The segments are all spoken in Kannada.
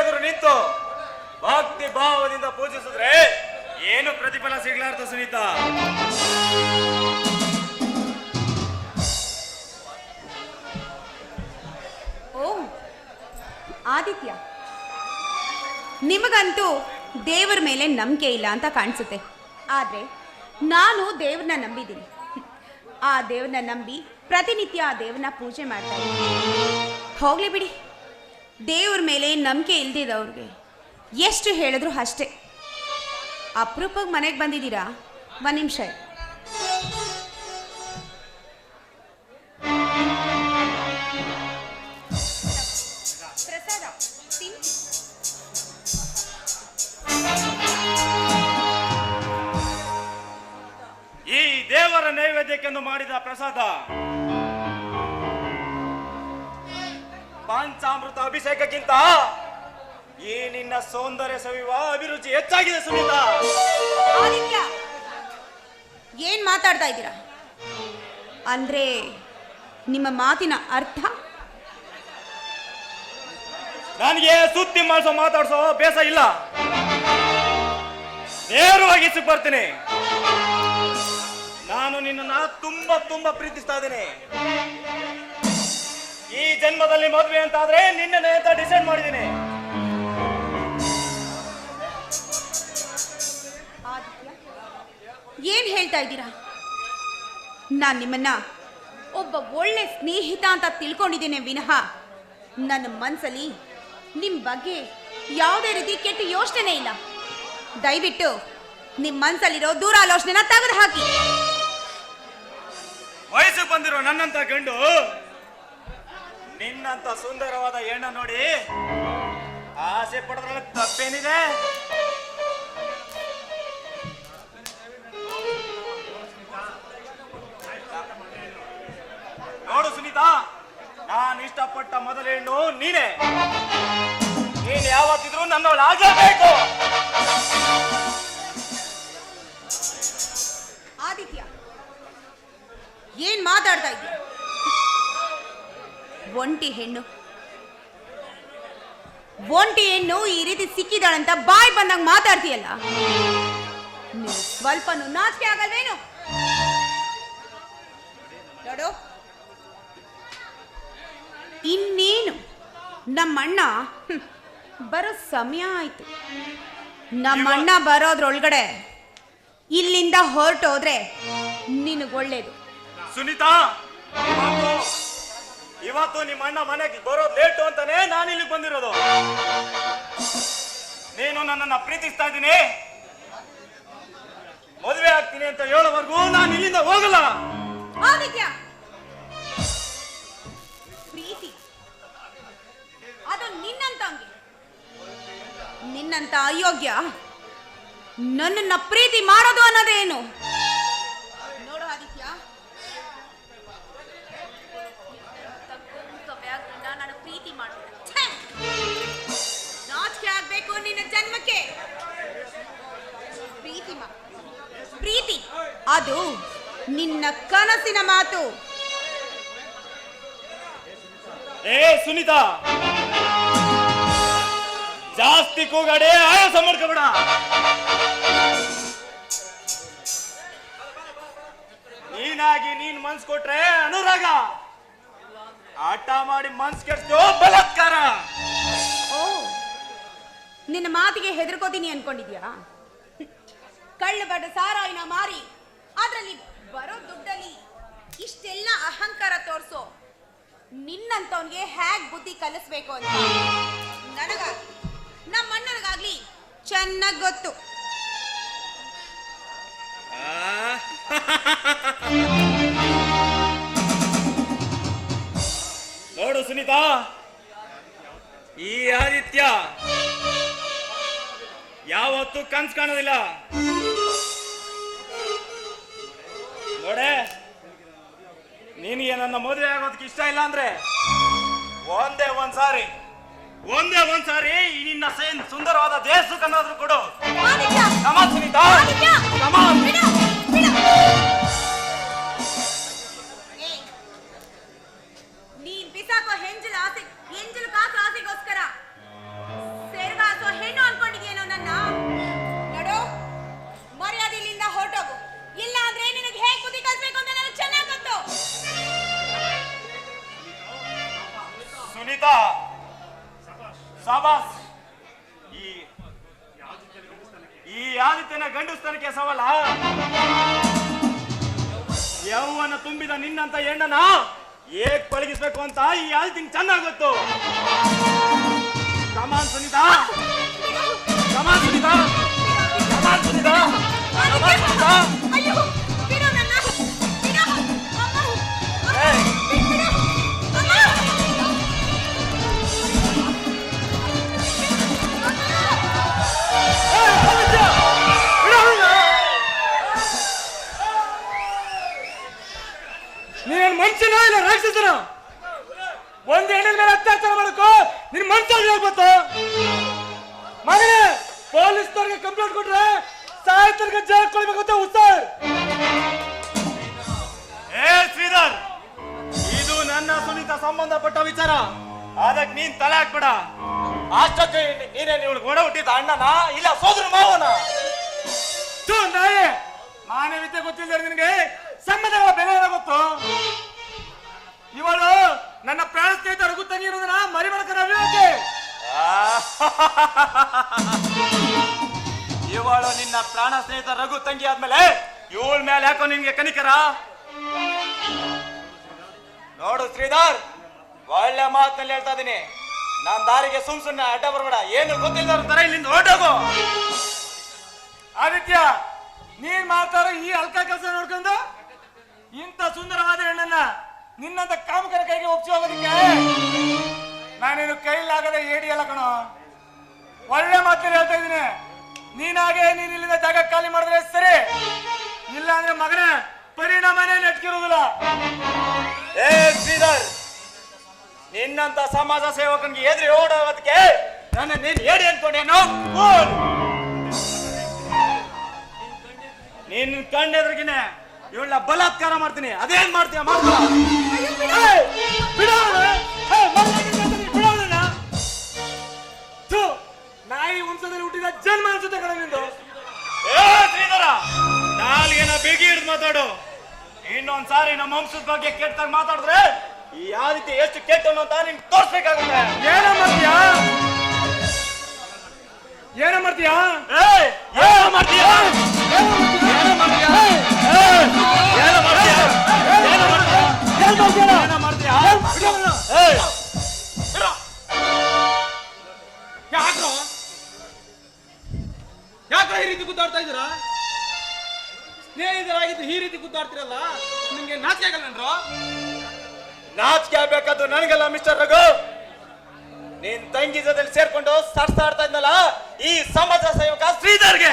ಎದುರು ನಿಂತು ಭಕ್ತಿ ಭಾವದಿಂದ ಪೂಜಿಸಿದ್ರೆ ಏನು ಪ್ರತಿಫಲ ಸಿಗ್ಲಾರ್ದು ಸುನೀತಾ? ಓ, ಆದಿತ್ಯ. ನಿಮಗಂತೂ ದೇವರ ಮೇಲೆ ನಂಬಿಕೆ ಇಲ್ಲ ಅಂತ ಕಾಣಿಸುತ್ತೆ. ಆದರೆ ನಾನು ದೇವ್ರನ್ನ ನಂಬಿದ್ದೀನಿ. ಆ ದೇವ್ರನ್ನ ನಂಬಿ ಪ್ರತಿನಿತ್ಯ ಆ ದೇವ್ರನ್ನ ಪೂಜೆ ಮಾಡ್ತಾ ಹೋಗ್ಲಿ ಬಿಡಿ. ದೇವ್ರ ಮೇಲೆ ನಂಬಿಕೆ ಇಲ್ದಿದ್ದವ್ರಿಗೆ ಎಷ್ಟು ಹೇಳಿದ್ರು ಅಷ್ಟೇ. ಅಪರೂಪಕ್ಕೆ ಮನೆಗೆ ಬಂದಿದ್ದೀರಾ? ಒಂದು ನಿಮಿಷ. ಈ ದೇವರ ನೈವೇದ್ಯಕ್ಕೆಂದು ಮಾಡಿದ ಪ್ರಸಾದ. ಪಂಚಾಮೃತ ಅಭಿಷೇಕಕ್ಕಿಂತ ಈ ನಿನ್ನ ಸೌಂದರ್ಯ ಸವಿವ ಅಭಿರುಚಿ ಹೆಚ್ಚಾಗಿದೆ ಸುನೀತಾ. ಆದಿತ್ಯ ಏನ್ ಮಾತಾಡ್ತಾ ಇದ್ದೀರಾ? ಅಂದ್ರೆ ನಿಮ್ಮ ಮಾತಿನ ಅರ್ಥ? ನನಗೆ ಸುತ್ತಿ ಮಾಡಿಸೋ ಮಾತಾಡ್ಸೋ ಬೇಸ ಇಲ್ಲ. ನೇರವಾಗಿ ಬರ್ತೀನಿ. ನಾನು ನಿನ್ನನ್ನ ತುಂಬಾ ತುಂಬಾ ಪ್ರೀತಿಸ್ತಾ ಇದ್ದೀನಿ. ಈ ಜನ್ಮದಲ್ಲಿ ಮದುವೆ ಅಂತ ಆದ್ರೆ ನಿನ್ನೆ ಅಂತ ಡಿಸೈಡ್ ಮಾಡಿದ್ದೀನಿ. ಏನ್ ಹೇಳ್ತಾ ಇದ್ದೀರಾ? ನಾನು ನಿಮ್ಮನ್ನ ಒಬ್ಬ ಒಳ್ಳೆ ಸ್ನೇಹಿತ ಅಂತ ತಿಳ್ಕೊಂಡಿದ್ದೇನೆ ವಿನಃ. ನನ್ನ ಮನಸ್ಸಲ್ಲಿ ನಿಮ್ಮ ಬಗ್ಗೆ ಯಾವುದೇ ರೀತಿ ಕೆಟ್ಟ ಯೋಚನೆ ಇಲ್ಲ. ದಯವಿಟ್ಟು ನಿಮ್ಮ ಮನಸ್ಸಲ್ಲಿರೋ ದೂರಾಲೋಚನೆನ ತೆಗೆದು ಹಾಕಿ ವಯಸ್ಸು ಬಂದಿರೋ ನನ್ನಂತ ಗಂಡು ನಿನ್ನಂತ ಸುಂದರವಾದ ಹೆಣ್ಣ ನೋಡಿ ಆಸೆ ಪಡೋದ್ರಲ್ಲಿ ತಪ್ಪೇನಿದೆ? ನೋಡು ಸುನೀತಾ, ನಾನು ಇಷ್ಟಪಟ್ಟ ಮೊದಲ ಹೆಣ್ಣು ನೀನೇ. ನೀನ್ ಯಾವತ್ತಿದ್ರು ನನ್ನವಳು ಒಂಟಿ ಹೆಣ್ಣು. ಒಂಟಿ ಹೆಣ್ಣು ಈ ರೀತಿ ಸಿಕ್ಕಿದಾಳಂತ ಬಾಯ್ ಬಂದಂಗ್ ಮಾತಾಡ್ತೀಯಲ್ಲ? ಸ್ವಲ್ಪ ಸ್ವಲ್ಪನೂ ನಾಚಿಕೆ ಆಗಲ್ವೇನು? ನೋಡು. ಇನ್ನೇನು? ನಮ್ಮಣ್ಣ ಬರೋ ಸಮಯ ಆಯ್ತು. ನಮ್ಮಣ್ಣ ಬರೋದ್ರೊಳಗಡೆ ಇಲ್ಲಿಂದ ಹೊರಟೋದ್ರೆ ನಿನಗೊಳ್ಳೇದು. ಸುನೀತಾ ಇವತ್ತು ನಿಮ್ಮ ಅಣ್ಣ ಮನೆಗೆ ಬರೋದು ಲೇಟು ಅಂತಾನೆ ನಾನು ಇಲ್ಲಿಗೆ ಬಂದಿರೋದು. ನೀನು ನನ್ನನ್ನ ಪ್ರೀತಿಸ್ತಾ ಇದ್ದೀನಿ. ಮದುವೆ ಆಗ್ತೀನಿ ಅಂತ ಹೇಳೋವರೆಗೂ ನಾನು ಇಲ್ಲಿಂದ ಹೋಗಲ್ಲ. ಪ್ರೀತಿ. ಅದು ನಿನ್ನಂತಂಗೆ ನಿನ್ನಂತ ಅಯೋಗ್ಯ. ನನ್ನನ್ನ ಪ್ರೀತಿ ಮಾಡೋದು ಅನ್ನೋದೇನು? ಜನ್ಮಕ್ಕೆ. ಪ್ರೀತಿ ಪ್ರೀತಿ. ಅದು ನಿನ್ನ ಕನಸಿನ ಮಾತು. ಏ, ಸುನೀತಾ. ಜಾಸ್ತಿ ಕೂಗಾಡೆ ಆಯಾಸ ಮಾಡ್ಕೋಬೇಡ. ನೀನಾಗಿ ನೀನ್ ಮನ್ಸ್ ಕೊಟ್ರೆ ಅನುರಾಗ. ಆಟ ಮಾಡಿ ಮನ್ಸ್ ಕೆಡ್ತು ಬಲಾತ್ಕಾರ. ನಿನ್ನ ಮಾತಿಗೆ ಹೆದರ್ಕೋತೀನಿ ಅನ್ಕೊಂಡಿದ್ಯಾ ಕಳ್ಳ ಬಡ ಸಾರಾಯಿನ ಮಾರಿ, ಅದ್ರಲ್ಲಿ ಬರೋ ದುಡ್ಡಲ್ಲಿ ಇಷ್ಟೆಲ್ಲ ಅಹಂಕಾರ ತೋರಿಸೋ ನಿನ್ನಂತವನ್ಗೆ ಹೇಗ್ ಬುದ್ಧಿ ಕಲಿಸ್ಬೇಕು ಅಂತ ನನಗಾಗ್ಲಿ ನಮ್ಮ ಅಣ್ಣನಿಗಾಗ್ಲಿ ಚೆನ್ನಾಗ್ ಗೊತ್ತು? ನೋಡು ಸುನೀತಾ, ಈ ಆದಿತ್ಯ ಯಾವತ್ತೂ ಕನ್ಸ್ ಕಾಣೋದಿಲ್ಲ. ನೋಡೆ ನಿನಗೆ ನನ್ನ ಮದುವೆ ಆಗೋದಕ್ಕೆ ಇಷ್ಟ ಇಲ್ಲ ಅಂದ್ರೆ ಒಂದೇ ಒಂದ್ ಸಾರಿ ಒಂದೇ ಒಂದ್ ಸಾರಿ ನಿನ್ನ ಸೇನ್ ಸುಂದರವಾದ ದೇಶಕ್ಕನ್ನಾದ್ರೂ ಕೊಡು. ಸಮಾಜ ಸುನೀತಾ ಆದಿತ್ಯ! ಸುನೀತಾ ಸಬಾಸ್ ಈ ಈ ಆದಿತ್ಯನ ಗಂಡುಸ್ತನಕ್ಕೆ ಸವಾಲ. ಯೌವನ ತುಂಬಿದ ನಿನ್ನಂತ ಹೆಣ್ಣನ ಏಕ್ ಪಳಗಿಸ್ಬೇಕು ಅಂತ ಈ ಆದಿತ್ಯ ಚೆನ್ನಾಗ್ ಗೊತ್ತು. ಕಮಾನ್ ಸುನೀತಾ. ಹೇಳ್ಬತ್ತು ಮಗನೇ ಪೊಲೀಸ್ನವ್ರಿಗೆ ಕಂಪ್ಲೇಂಟ್ ಕೊಟ್ರೆ ಸಾಹಿತ್ಯರಿಗೆ ಜೈಲ್ ಕೊಡ್ಬೇಕು ಅಂತ ಉತ್ಸಾಹ ಏ ಶ್ರೀಧರ್ ಇದು ನನ್ನ ಸುನೀತ ಸಂಬಂಧಪಟ್ಟ ವಿಚಾರ. ಅದಕ್ಕೆ ನೀನ್ ತಲೆ ಹಾಕ್ಬೇಡ. ಅಷ್ಟಕ್ಕೆ ನೀನೇ ನೀವು ಒಡ ಹುಟ್ಟಿದ ಅಣ್ಣನ ಇಲ್ಲ ಸೋದರ ಮಾವನ? ಮಾನವೀಯತೆ ಗೊತ್ತಿಲ್ಲ ನಿನಗೆ ಸಂಬಂಧಗಳ ಬೆಲೆ ಗೊತ್ತು? ಇವಳು ನನ್ನ ಪ್ರಾಣ ಸ್ನೇಹಿತ ಇವಳು ನಿನ್ನ ಪ್ರಾಣ ಸ್ನೇಹಿತ ರಘು ತಂಗಿ ಆದ್ಮೇಲೆ ಇವಳ ಮೇಲೆ ಯಾಕೋ ನಿನ್ಗೆ ಕನಿಕರ? ನೋಡು ಶ್ರೀಧರ್, ಒಳ್ಳೆ ಮಾತಲ್ಲಿ ಹೇಳ್ತಾ ಇದೀನಿ. ನಾನ್ ದಾರಿಗೆ ಸುಮ್ ಸುಮ್ನೆ ಅಡ್ಡ ಬರಬೇಡ. ಏನು ಗೊತ್ತಿಲ್ಲ ತರ ಇಲ್ಲಿಂದ ಹೊರಟೋಗು. ಆದಿತ್ಯ, ನೀನ್ ಮಾಡ್ತಾರೋ ಈ ಅಲ್ಕ ಕೆಲಸ ನೋಡ್ಕೊಂಡು ಇಂಥ ಸುಂದರವಾದ ಹೆಣ್ಣನ್ನ ನಿನ್ನಂತ ಕಾಮಕರ ಕೈಗೆ ಒಪ್ಸಿ ಹೋಗೋದಿಕ್ಕೆ? ನಾನೇನು ಕೈಲಾಗದೆ ಏಡಿ ಅಲ್ಲ ಕಣೋ. ಒಳ್ಳೆ ಮಾತಲ್ಲಿ ಹೇಳ್ತಾ ಇದ್ದೀನಿ ನೀನಾಗೆ ನೀನ್ ಇಲ್ಲಿಂದ ಜಾಗ ಖಾಲಿ ಮಾಡಿದ್ರೆ ಸರಿ ಇಲ್ಲ ಅಂದ್ರೆ ಮಗನೇ ಪರಿಣಾಮನೇ ನೆಟ್ಕಿರೋದಿಲ್ಲ ಏ ಶ್ರೀಧರ್ ನಿನ್ನಂತ ಸಮಾಜ ಸೇವಕನ್ಗೆ ಎದುರಿ ಓಡೋದಕ್ಕೆ ನನ್ನ ನೀನ್ ಹೇಳಿ ಅನ್ಕೊಂಡೇನು. ನಿನ್ ಕಣ್ಣೆದ್ರಿಗಿನೆ ಇವಳ ಬಲಾತ್ಕಾರ ಮಾಡ್ತೀನಿ ಅದೇನ್ ಮಾಡ್ತೀಯ ಮಾಡ್ಕೊ. ವಂಶದಲ್ಲಿ ಹುಟ್ಟಿದ ಜನ್ಮ ಅನ್ಸುತ್ತೆ ಕಣ ನಿಂದು. ಏ ಶ್ರೀಧರ ನಾಲ್ಗೇನ ಬಿಗಿ ಹಿಡಿದು ಮಾತಾಡು. ಇನ್ನೊಂದ್ ಸಾರಿ ನಮ್ಮ ವಂಶದ ಬಗ್ಗೆ ಕೆಟ್ಟಾಗ ಮಾತಾಡಿದ್ರೆ ಈ ರೀತಿ ಎಷ್ಟು ಕೆಟ್ಟ ಅಂತ ನಿನ್ ತೋರ್ಸ್ಬೇಕಾಗುತ್ತೆ. ಏನ ಮಾಡ್ತೀಯಾ? ಏನ ಮಾಡ್ತೀಯಾ? ಏನ ಮಾಡ್ತೀಯ? ಏನ ಮಾಡ್ತೀಯಾ? ಸೇರ್ಕೊಂಡು ಸಾಡ್ತಾ ಆಡ್ತಾ ಇದ್ನಲ್ಲ ಈ ಸಮಾಜ ಸೇವಕ ಶ್ರೀಧರ್ಗೆ.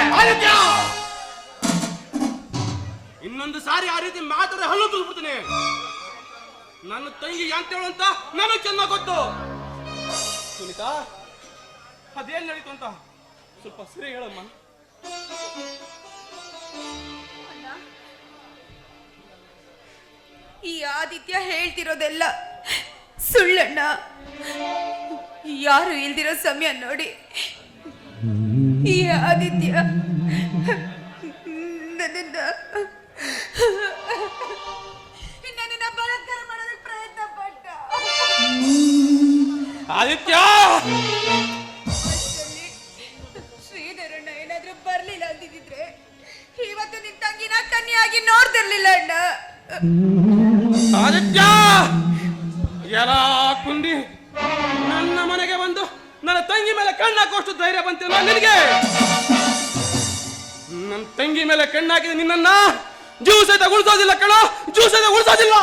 ಇನ್ನೊಂದು ಸಾರಿ ಆ ರೀತಿ ಮಾತ್ರ ಹಲ್ಲು ತುಂಬಿಡ್ತೀನಿ ನನ್ನ ತಂಗಿ ಅಂತ ಹೇಳುವಂತ ನನಗೆ ಚೆನ್ನಾಗಿ ಗೊತ್ತು. ಸುನೀತಾ ಅದೇನ್ ನಡೀತು ಅಂತ ಸ್ವಲ್ಪ ಸರಿ ಹೇಳಮ್ಮ. ಈ ಆದಿತ್ಯ ಹೇಳ್ತಿರೋದೆಲ್ಲ ಸುಳ್ಳಣ್ಣ. ಯಾರು ಇಲ್ದಿರೋ ಸಮಯ ನೋಡಿ. ಈ ಆದಿತ್ಯ ನನ್ನನ್ನ ನನ್ನನ್ನ ಬಲಾತ್ಕಾರ ಮಾಡೋದಕ್ಕೆ ಪ್ರಯತ್ನ ಪಟ್ಟ. ಆದಿತ್ಯ! ಶ್ರೀಧರಣ್ಣ ಏನಾದ್ರೂ ಬರ್ಲಿಲ್ಲ ಅಂದಿದ್ರೆ ಇವತ್ತು ನಿನ್ ತಂಗಿನ ಕನ್ಯಾಗಿ ನೋಡ್ತಿರ್ಲಿಲ್ಲ ಅಣ್ಣ. ಆದಿತ್ಯ! ಎಲ್ಲ ಕುಂಡಿ? ನನ್ನ ಮನೆಗೆ ಬಂದು ನನ್ನ ತಂಗಿ ಮೇಲೆ ಕಣ್ಣಾಕೋಷ್ಟು ಧೈರ್ಯ ಬಂತಿಲ್ಲ ನಿನಗೆ? ನನ್ನ ತಂಗಿ ಮೇಲೆ ಕಣ್ಣಾಕಿದ ನಿನ್ನ ಜ್ಯೂಸ್ ಸಹಿತ ಉಳಿಸೋದಿಲ್ಲ ಕಣ ಜ್ಯೂಸ್ ಸಹಿತ ಉಳಿಸೋದಿಲ್ಲ.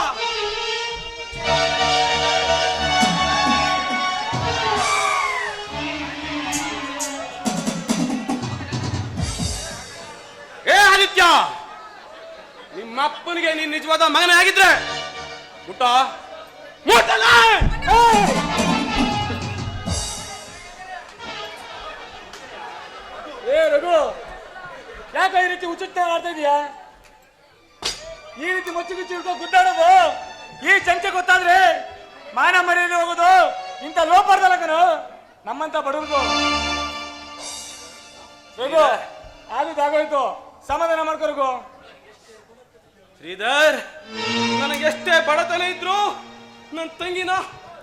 ಏ ಆದಿತ್ಯ ನಿಮ್ಮ ಅಪ್ಪನಿಗೆ ನೀನ್ ನಿಜವಾದ ಮಗನೇ ಆಗಿದ್ರೆ, ಮುಟ್ಟ? ಮುಟ್ಟಲ್ಲ ಏ ರಘು, ಯಾಕೆ ಈ ರೀತಿ ಉಚಿತ ಮಾಡ್ತಾ ಇದೀಯಾ? ಈ ರೀತಿ ಮುಚ್ಚಿ ಗುಚ್ಚಿ ಹಿಡ್ಕೊಂಡು ಗುದ್ದಾಡೋದು? ಈ ಚಂಚೆ ಗೊತ್ತಾದ್ರೆ ಮಾನ ಮರ್ಯಾದೆ ಹೋಗೋದು? ಇಂಥ ಲೋಪಾರ್ದಲ್ಲ ಕಣು. ನಮ್ಮಂತ ಬಡವ್ರಿಗೂ. ರಘು ಆಗೋಯ್ತು. ಸಮಾಧಾನ ಮಾಡ್ಕೊರಗು ಶ್ರೀಧರ್ ನನಗೆ ಎಷ್ಟೇ ಬಡತನ ಇದ್ರು ನನ್ನ ತಂಗಿನ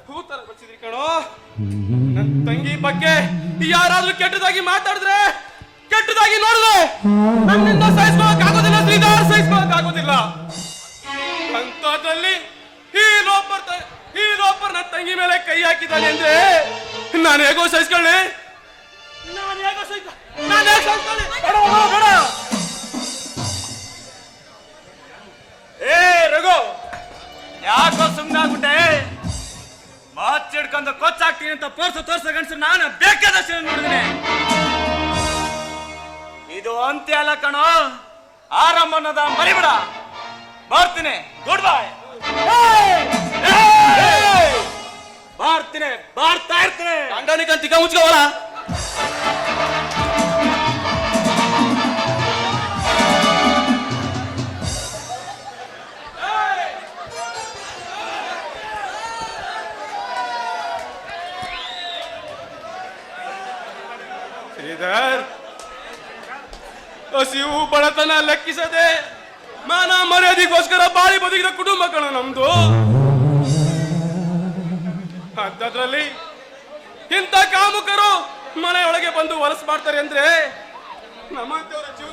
ಹೂತರ ಬಚ್ಚಿದ್ರಿ ಕಣೋ. ನನ್ನ ತಂಗಿ ಬಗ್ಗೆ ಯಾರಾದ್ರೂ ಕೆಟ್ಟದಾಗಿ ಮಾತಾಡಿದ್ರೆ ಕೆಟ್ಟದಾಗಿ ನೋಡಿದ್ರೆ ನನ್ನಿಂದ ಸಹಿಸ್ಕೊಳಕ್ ಆಗೋದಿಲ್ಲ ಶ್ರೀಧರ್ ಸಹಿಸ್ಕೊಳಕ್ ಆಗೋದಿಲ್ಲ ಅಂತದ್ರಲ್ಲಿ ಈ ಲೋಪರ್ ಈ ಲೋಪರ್ ನನ್ನ ತಂಗಿ ಮೇಲೆ ಕೈ ಹಾಕಿದ್ದಾನೆ ಅಂದ್ರೆ ನಾನು ಹೇಗೋ ಸಹಿಸ್ಕೊಳ್ಳಿ. ನಾನು ಹೇಗೋ ಸಹಿಸ್ಕೊಳ್ಳಿ ನಾನು ಹೇಗೆ ಸಹಿಸ್ಕೊಳ್ಳಿ. ಬೇಡ ಬೇಡ. ಮಾಚಿಡ್ಕೊಂಡು ಕೊಚ್ಚಾಗ್ತೀನಿ ಅಂತ ತೋರ್ಸ ತೋರ್ಸ ಗಂಡಸರು ನಾನು ಬೇಕಾದಷ್ಟು ನೋಡಿದ್ರೆ ಇದು ಅಂತ್ಯ ಅಲ್ಲ ಕಣೋ. ಆರಂಭ ಅನ್ನೋದ ಮರಿಬಿಡ. ಬರ್ತೀನಿ, ಗುಡ್ ಬಾಯ್. ಬಾರ್ತೀನಿ, ಬಾರ್ತಾ ಇರ್ತೀನಿ. ಅಂಡನಿಕಂತಿಕ ಮುಚ್ಕೋವಲ್ಲ ಬಡತನ ಲೆಕ್ಕಿಸದೆ ಮಾನ ಮರ್ಯಾದೆಗೋಸ್ಕರ ಬಾಳಿ ಬದುಕಿದ ಕುಟುಂಬ ಕಣ ನಮ್ದು. ಅಂಥದ್ರಲ್ಲಿ ಇಂಥ ಕಾಮುಕರು ಮನೆಯೊಳಗೆ ಬಂದು ಹೊಲಸು ಮಾಡ್ತಾರೆ ಅಂದ್ರೆ ದೃಷ್ಟಿ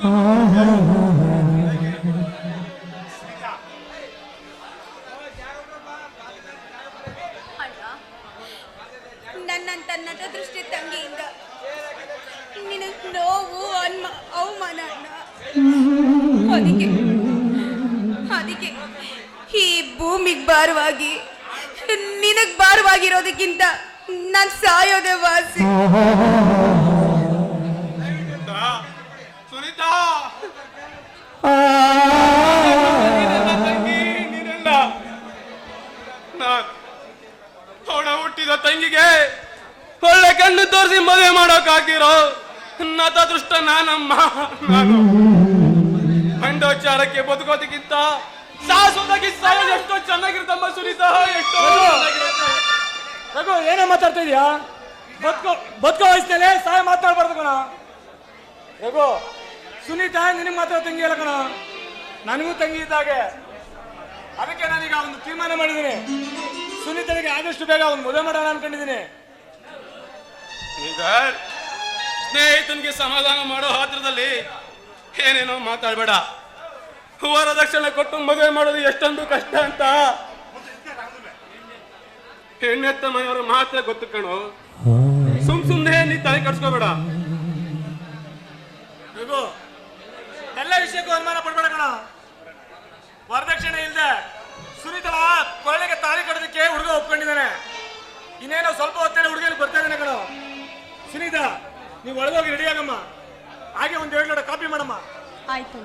ನನ್ನಂತ ನಟದೃಷ್ಟಿ ತಂಗಿಯಿಂದ ನಿನ್ನ ನೋವು ಅವಮಾನ ಅದಕ್ಕೆ ಅದಕ್ಕೆ ಈ ಭೂಮಿಗೆ ಭಾರವಾಗಿ ನಿನಗ್ ಭಾರವಾಗಿರೋದಕ್ಕಿಂತ ನನ್ ಸಾಯೋದೆ ವಾಸಿ ಸುನೀತಾ. ಅವಳ ಹುಟ್ಟಿದ ತಂಗಿಗೆ ಒಳ್ಳೆ ಕಣ್ಣು ತೋರಿಸಿ ಮದುವೆ ಮಾಡೋಕ್ ಹಾಕಿರೋ ನತ ದೃಷ್ಟ ನಾನಮ್ಮ. ನಾನು ಮಂಡೋಚಾರಕ್ಕೆ ಬದುಕೋದಕ್ಕಿಂತ ಸಾಸೋದಾಗಿ ಸಾಯೋದು ಎಷ್ಟೋ ಚೆನ್ನಾಗಿರ್ತಮ್ಮ ಸುನೀತಾ ಎಷ್ಟೋ. ರಘು ಏನೋ ಮಾತಾಡ್ತಾ ಇದೀಯಾ? ಬದುಕೋ ಬದುಕೋ ವಯಸ್ಸಿನಲ್ಲಿ ಸಾಯ ಮಾತಾಡ್ಬಾರ್ದು ಕಣ. ರಘು ಸುನೀತಾ ನಿನಗೆ ಮಾತ್ರ ತಂಗಿ ಅಲ್ಲ ಕಣ. ನನಗೂ ತಂಗಿ ಇದ್ದಾಗೆ ಅದಕ್ಕೆ ನಾನೀಗ ಒಂದು ತೀರ್ಮಾನ ಮಾಡಿದ್ದೀನಿ. ಸುನೀತನಿಗೆ ಆದಷ್ಟು ಬೇಗ ಒಂದು ಮದುವೆ ಮಾಡೋಣ ಅನ್ಕೊಂಡಿದ್ದೀನಿ. ಈಗ ಸ್ನೇಹಿತನಿಗೆ ಸಮಾಧಾನ ಮಾಡೋ ಹಾತ್ರದಲ್ಲಿ ಏನೇನೋ ಮಾತಾಡಬೇಡ. ವರದಕ್ಷಿಣೆ ಕೊಟ್ಟು ಮದುವೆ ಮಾಡೋದು ಎಷ್ಟೊಂದು ಕಷ್ಟ ಅಂತ. ಹೆಣ್ಣೆತ್ತ ಮನೆಯವರು ಮಾತ್ರ ಗೊತ್ತು ಕಣು. ಸುಮ್ ಸುಮ್ನೆ ನೀ ತಲೆ ಕಟ್ಸ್ಕೋಬೇಡ ಎಲ್ಲ ವಿಷಯಕ್ಕೂ ಅನುಮಾನ ಪಡ್ಬೇಡ ಕಣ. ವರದಕ್ಷಿಣೆ ಇಲ್ಲದೆ ಸುನೀತಳ ಕೊಳ್ಳೆಗೆ ತಾಳಿ ಕಟ್ಟೋದಕ್ಕೆ ಹುಡುಗ ಒಪ್ಕೊಂಡಿದ್ದಾನೆ. ಇನ್ನೇನೋ ಸ್ವಲ್ಪ ಹೊತ್ತೇನೆ ಹುಡುಗಲ್ಲಿ ಬರ್ತಾ ಇದ್ದಾನೆ ಕಣ. ಸುನೀತಾ ನೀವು ಒಳಗೋಗಿ ರೆಡಿ ಆಗಮ್ಮ ಹಾಗೆ ಒಂದು ಎರಡು ಲೋಟ ಕಾಪಿ ಮಾಡಮ್ಮ ಆಯ್ತು